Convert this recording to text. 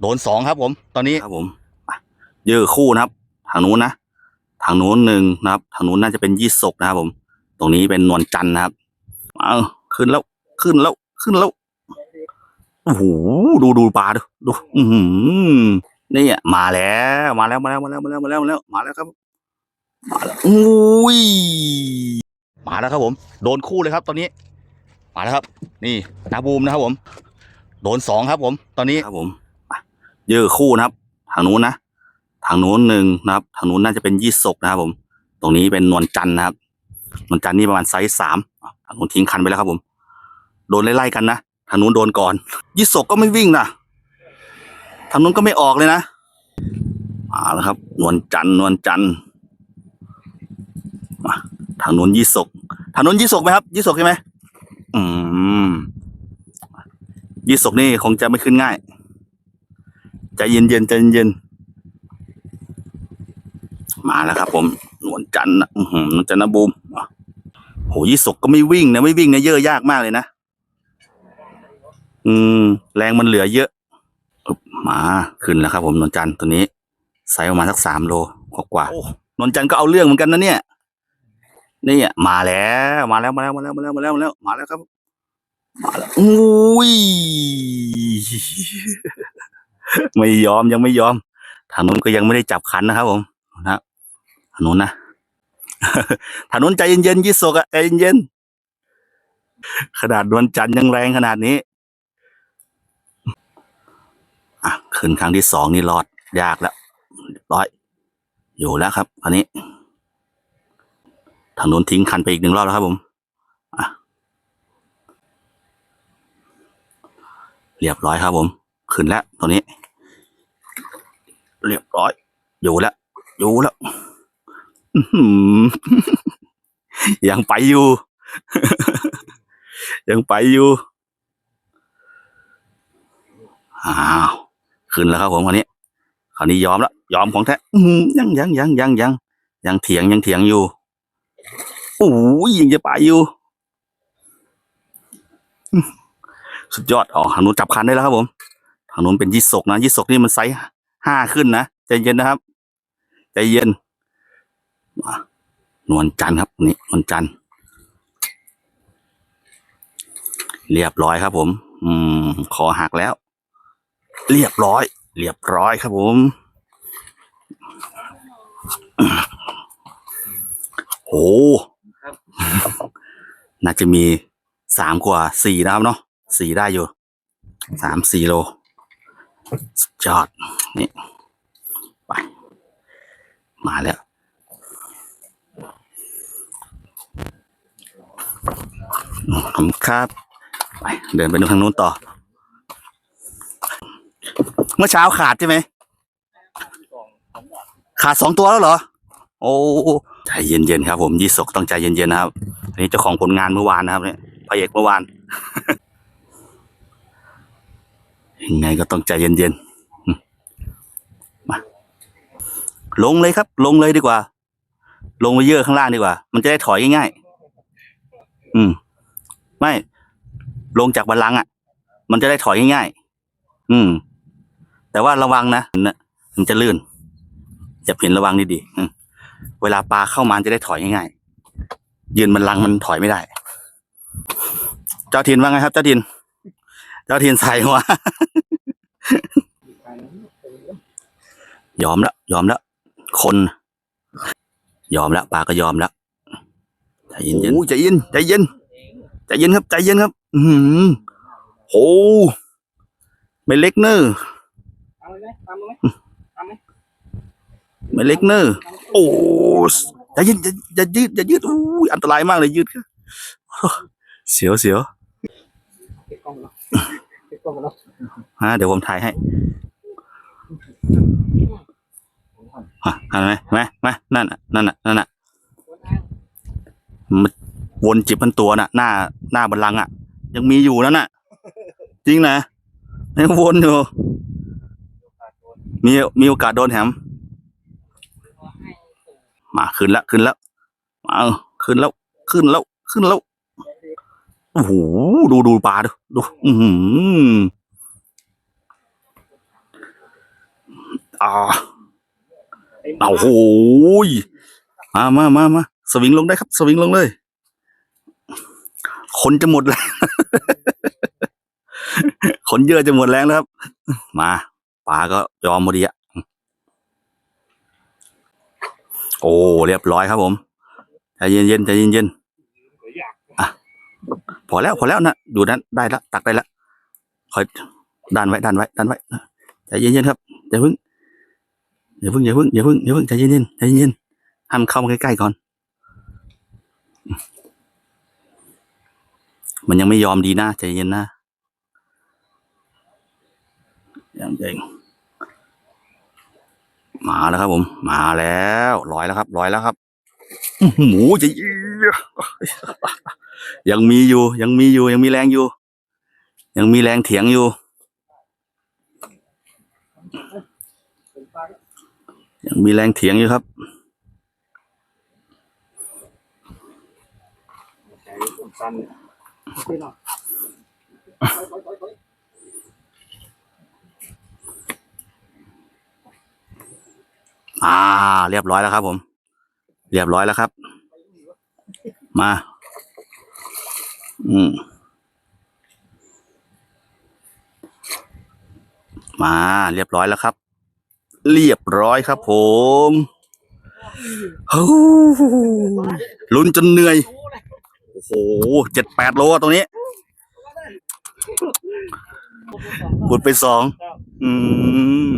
โดนสองครับผม ตอนนี้ครับผมอะเยอะคู่นะครับ ทางนู้นนะ ทางนู้นหนึ่งนะครับ ทางนู้นน่าจะเป็นยี่สกนะครับผม ตรงนี้เป็นนวลจันทร์นะครับ เอาขึ้นแล้ว ขึ้นแล้ว ขึ้นแล้ว โอ้โห ดูดูปลาดู ดู อือหือนี่อะมาแล้ว มาแล้ว มาแล้ว มาแล้ว มาแล้ว มาแล้ว มาแล้ว มาแล้วครับ มาแล้ว อุ้ย มาแล้วครับผม โดนคู่เลยครับ ตอนนี้ มาแล้วครับ นี่นาบูมนะครับผม โดนสองครับผม ตอนนี้ ครับผมอะ เยอะคู่นะครับ ทางนู้นนะ ทางนู้นหนึ่งนะครับ ทางนู้นน่าจะเป็นยี่สกนะครับผม ตรงนี้เป็นนวลจันทร์นะครับ นวลจันทร์นี่ประมาณไซส์สามอะทางนู้นทิ้งคันไปแล้วครับผม โดนไล่ๆกันนะ ทางนู้นโดนก่อน ยี่สกก็ไม่วิ่งนะ ทางนู้นก็ไม่ออกเลยนะมาแล้วครับ นวลจันทร์นวลจันทร์มาทางนู้นยี่สกทางนู้นยี่สกไหมครับ ยี่สกใช่ไหมอืมยี่สกนี่คงจะไม่ขึ้นง่าย ใจเย็นๆใจเย็นๆมาแล้วครับผมนวลจันทร์นะอื้อหือนวลจันทร์นะบูมอะโหยี่สกก็ไม่วิ่งนะไม่วิ่งนะเยอะยากมากเลยนะอืม แรงมันเหลือเยอะอึ๊บมาขึ้นแล้วครับ ผมนวลจันทร์ตัวนี้ไซส์ประมาณสักสามโลกว่าๆโอ้นวลจันทร์ก็เอาเรื่องเหมือนกันนะเนี่ยนี่อะมาแล้วมาแล้วมาแล้วมาแล้วมาแล้วมาแล้วมาแล้วมาแล้วครับมาแล้วอุ้ย ไม่ยอมยังไม่ยอมทางนู้นก็ยังไม่ได้จับขันนะครับผมนะทางนู้นนะทางนู้นใจเย็นๆยี่สกอะใจเย็นๆขนาดดวนจันทร์ยังแรงขนาดนี้อะขึ้นครั้งที่สองนี่รอดยากแล้วร้อย อยู่แล้วครับอันนี้ทางนู้นทิ้งคันไปอีกหนึ่งรอบแล้วครับผมเรียบร้อยครับผม ขึ้นแล้วตัวนี้ เรียบร้อย อยู่แล้ว อยู่แล้วยังไปอยู่ ยังไปอยู่อ้าวขึ้นแล้วครับผมคราวนี้คราวนี้ยอมแล้วยอมของแท้ยังยังยังยังยังยังเถียงยังเถียงอยู่โอ้ยยังจะไปอยู่สุดยอดอ๋อทางนู้นจับคันได้แล้วครับผม ทางนู้นเป็นยี่สกนะยี่สกนี่มันไซส์ห้าขึ้นนะใจเย็นนะครับ ใจเย็นนวลจันทร์ครับนี่นวลจันทร์เรียบร้อยครับ ผม อืมคอหักแล้ว เรียบร้อย เรียบร้อยครับ ผมโหน่าจะมีสามกว่าสี่นะครับเนาะสี่ได้อยู่สามสี่โล สุดยอด นี่ไปมาแล้ว ขอบคุณครับ ไป เดินไปดูทางนู้นต่อ เมื่อเช้าขาดใช่ไหม ขาดสองตัวแล้วเหรอ โอ้ใจเย็นๆครับผมยี่สกต้องใจเย็นๆนะครับ อันนี้เจ้าของผลงานเมื่อวานนะครับเนี่ยพระเอกเมื่อวาน ยังไงก็ต้องใจเย็นๆมมาลงเลยครับ ลงเลยดีกว่า ลงไปเยอะข้างล่างดีกว่า มันจะได้ถอยง่ายๆอืม ไม่ ลงจากบันลังอะ มันจะได้ถอยง่ายๆอืม แต่ว่าระวังนะนะมันจะลื่นอย่าเห็นระวังดีๆเวลาปลาเข้ามาจะได้ถอยง่ายๆยืนบันลังมันถอยไม่ได้ เจ้าทินว่าไงครับ เจ้าทิน เจ้าทินใส่หัวยอมแล้วยอมแล้วคน ยอมแล้วปลาก็ยอมแล้วใจเย็นๆใจเย็นใจเย็นใจเย็นครับใจเย็นครับ อือหือโหไม่เล็กเนอะทำไหมทำไหมทำไหมไม่เล็กเนอะโอ้ใจเย็นอย่าอย่ายืดอย่ายืดอู้ยอันตรายมากเลยยืดครับเสียวเสียว ฮะเดี๋ยวผมถ่ายให้ฮะเห็นไหมไหมไหมนั่นน่ะนั่นน่ะนั่นน่ะมันวนจิบมันตัวน่ะ หน้า หน้าบันลังอะ ยังมีอยู่นั่นน่ะ จริงนะยังวนอยู่ มีมีโอกาสโดนแถมมาขึ้นแล้วขึ้นแล้วเอาขึ้นแล้วขึ้นแล้วขึ้นแล้ว โอ้โหดูดูปลาดูดูอือหืออ่าเอาโหยมามามามาสวิงลงได้ครับ สวิงลงเลย คนจะหมดแล้วคนเยอะจะหมดแรงแล้วครับ มาป๋าก็ยอมพอดีอะโอ้ เรียบร้อยครับผมใจเย็นๆใจเย็นๆ พอแล้วพอแล้วนะอยู่นั้นได้ล้วตักได้ล้วคอยดันไว้ดันไว้ดันไว้ใจเย็นๆครับอย่าพิ่งอย่าพิ่งอย่าพิ่งอย่าพิ่งอย่าพิ่งใจเย็นๆใจเย็นๆห้ามเข้ามาใกล้ๆก่อน มันยังไม่ยอมดีนะใจเย็นนะอย่างเก่งมาแล้วครับผม มาแล้วร้อยแล้วครับร้อยแล้วครับหมูจะยั ยังมีอยู่ ยังมีอยู่ ยังมีแรงอยู่ ยังมีแรงเถียงอยู่ ยังมีแรงเถียงอยู่ครับอ่า เรียบร้อยแล้วครับผม เรียบร้อยแล้วครับ มา อืมมาเรียบร้อยแล้วครับ เรียบร้อยครับผมโอ้โหลุ้นจนเหนื่อย โอ้โหเจ็ดแปดโลอะตรงนี้บุดไปสอง อืม